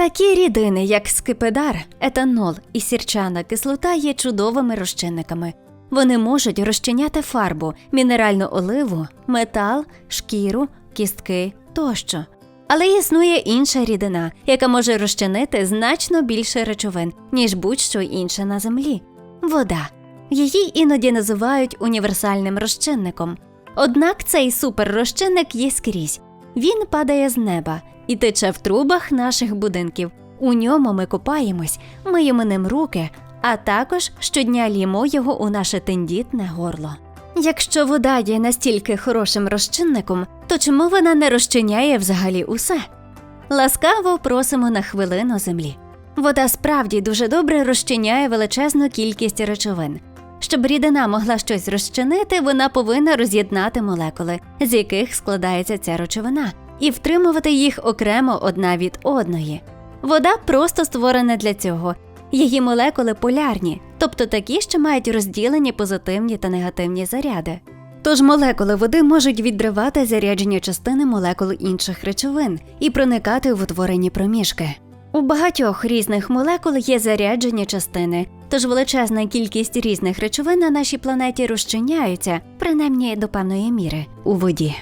Такі рідини, як скипидар, етанол і сірчана кислота, є чудовими розчинниками. Вони можуть розчиняти фарбу, мінеральну оливу, метал, шкіру, кістки тощо. Але існує інша рідина, яка може розчинити значно більше речовин, ніж будь-що інше на землі вода. Її іноді називають універсальним розчинником. Однак цей суперрозчинник є скрізь. Він падає з неба і тече в трубах наших будинків. У ньому ми купаємось, миємо ним руки, а також щодня лімо його у наше тендітне горло. Якщо вода є настільки хорошим розчинником, то чому вона не розчиняє взагалі усе? Ласкаво просимо на хвилину землі. Вода справді дуже добре розчиняє величезну кількість речовин. Щоб рідина могла щось розчинити, вона повинна роз'єднати молекули, з яких складається ця речовина, і втримувати їх окремо одна від одної. Вода просто створена для цього. Її молекули полярні, тобто такі, що мають розділені позитивні та негативні заряди. Тож молекули води можуть відривати заряджені частини молекул інших речовин і проникати в утворені проміжки. У багатьох різних молекул є заряджені частини, тож величезна кількість різних речовин на нашій планеті розчиняються, принаймні до певної міри, у воді.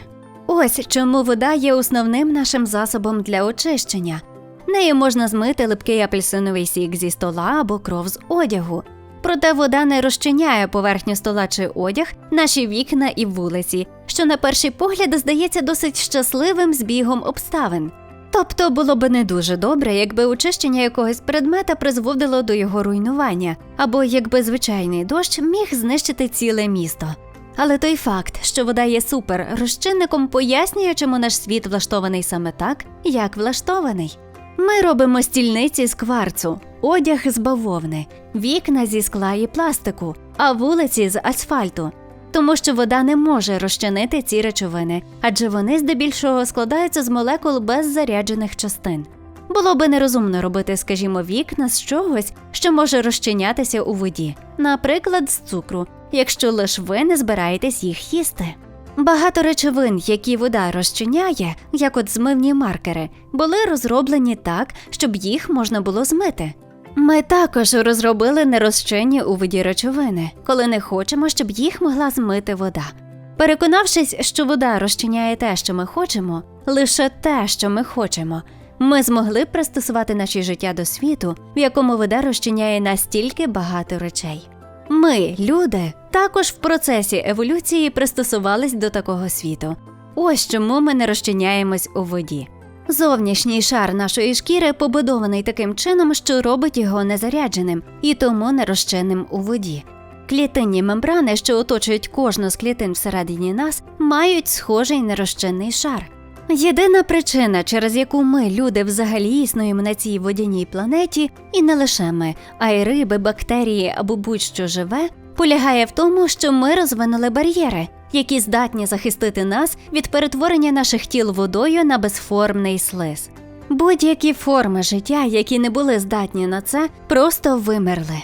Ось чому вода є основним нашим засобом для очищення. Нею можна змити липкий апельсиновий сік зі стола або кров з одягу. Проте вода не розчиняє поверхню стола чи одяг, наші вікна і вулиці, що на перший погляд здається досить щасливим збігом обставин. Тобто було би не дуже добре, якби очищення якогось предмета призводило до його руйнування, або якби звичайний дощ міг знищити ціле місто. Але той факт, що вода є супер розчинником, пояснює, чому наш світ влаштований саме так, як влаштований. Ми робимо стільниці з кварцу, одяг з бавовни, вікна зі скла і пластику, а вулиці з асфальту. Тому що вода не може розчинити ці речовини, адже вони здебільшого складаються з молекул без заряджених частин. Було би нерозумно робити, скажімо, вікна з чогось, що може розчинятися у воді, наприклад, з цукру, якщо лиш ви не збираєтесь їх їсти. Багато речовин, які вода розчиняє, як от змивні маркери, були розроблені так, щоб їх можна було змити. Ми також розробили нерозчинні у воді речовини, коли не хочемо, щоб їх могла змити вода. Переконавшись, що вода розчиняє те, що ми хочемо, лише те, що ми хочемо, ми змогли пристосувати наше життя до світу, в якому вода розчиняє настільки багато речей. Ми, люди, також в процесі еволюції пристосувались до такого світу. Ось чому ми не розчиняємось у воді. Зовнішній шар нашої шкіри побудований таким чином, що робить його незарядженим і тому нерозчинним у воді. Клітинні мембрани, що оточують кожну з клітин всередині нас, мають схожий нерозчинний шар. Єдина причина, через яку ми, люди, взагалі існуємо на цій водяній планеті, і не лише ми, а й риби, бактерії або будь-що живе, полягає в тому, що ми розвинули бар'єри, які здатні захистити нас від перетворення наших тіл водою на безформний слиз. Будь-які форми життя, які не були здатні на це, просто вимерли.